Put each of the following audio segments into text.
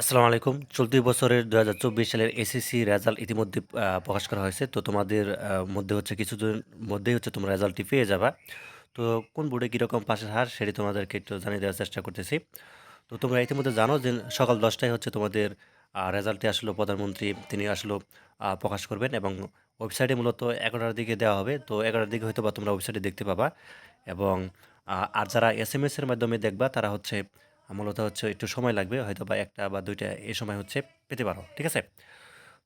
আসসালামু আলাইকুম। চলতি বছরের ২০২৪ সালের এসএসসি রেজাল্ট ইতিমধ্যে প্রকাশ করা হয়েছে। তো তোমাদের মধ্যে হচ্ছে কিছুদিন মধ্যেই হচ্ছে তোমরা রেজাল্টটি পেয়ে যাবা। তো কোন বোর্ডে কীরকম পাশের হার সেটি তোমাদেরকে একটু জানিয়ে দেওয়ার চেষ্টা করতেছি। তো তোমরা ইতিমধ্যে জানো যে সকাল দশটায় হচ্ছে তোমাদের রেজাল্টটি আসলে প্রধানমন্ত্রী, তিনি আসলে প্রকাশ করবেন এবং ওয়েবসাইটে মূলত এগারোটার দিকে দেওয়া হবে। তো এগারোটার দিকে হয়তো বা তোমরা ওয়েবসাইটে দেখতে পাবা এবং আর যারা এসএমএস এর মাধ্যমে দেখবা তারা হচ্ছে মূলত হচ্ছে একটু সময় লাগবে হয়তো বা একটা বা ২ টা এ সময় হচ্ছে পেতে পারো। ঠিক আছে?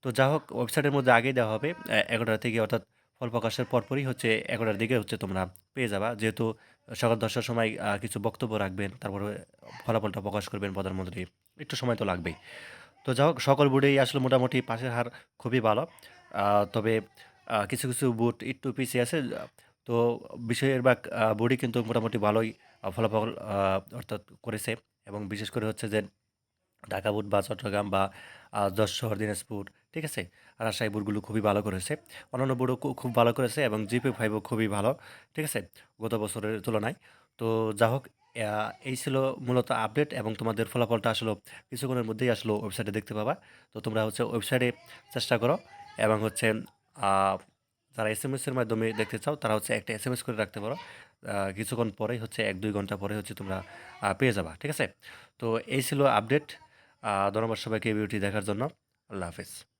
তো যা হোক ওয়েবসাইটের মধ্যে আগেই দেওয়া হবে। এ ১১টা থেকে অর্থাৎ ফল প্রকাশের পরপরই হচ্ছে ১১টার দিকে হচ্ছে তোমরা পেয়ে যাবা। যেহেতু সকাল ১০টার সময় কিছু বক্তব্য রাখবেন। তারপরে ফলাফলটা প্রকাশ করবেন প্রধানমন্ত্রী। একটু সময় তো লাগবেই। তো যা হোক সকল বোর্ডেই আসলে মোটামুটি পাশের হার খুবই ভালো। তবে কিছু, কিছু বোর্ড একটু পিছিয়ে আছে। তো বেশিরভাগ আ বোর্ডই কিন্তু মোটামুটি ভালোই ফলাফল অর্থাৎ করেছে এবং বিশেষ করে হচ্ছে যে ঢাকা বোর্ড বা চট্টগ্রাম বা যশোর, দিনাজপুর, ঠিক আছে? রাজশাহী বুটগুলো খুবই ভালো করেছে। অন্যান্য বুটও খুব ভালো করেছে এবং জিপি ফাইভও খুবই ভালো, ঠিক আছে? গত বছরের তুলনায়। তো যা হোক এই ছিল মূলত আপডেট এবং তোমাদের ফলাফলটা আসলো কিছুক্ষণের মধ্যেই আসলো ওয়েবসাইটে দেখতে পাবা। তো তোমরা হচ্ছে ওয়েবসাইটে চেষ্টা করো এবং হচ্ছে আ এস এম এসের মাধ্যমে দেখতে চাও, তারা হচ্ছে একটা এস এম এস করে রাখতে পারো। কিছুক্ষণ পরেই হচ্ছে ১-২ ঘণ্টা পরে হচ্ছে তোমরা পেয়ে যাবা। ঠিক আছে? তো এই ছিল আপডেট। ধন্যবাদ সবাইকে ভিডিওটি দেখার জন্য। আল্লাহ হাফেজ।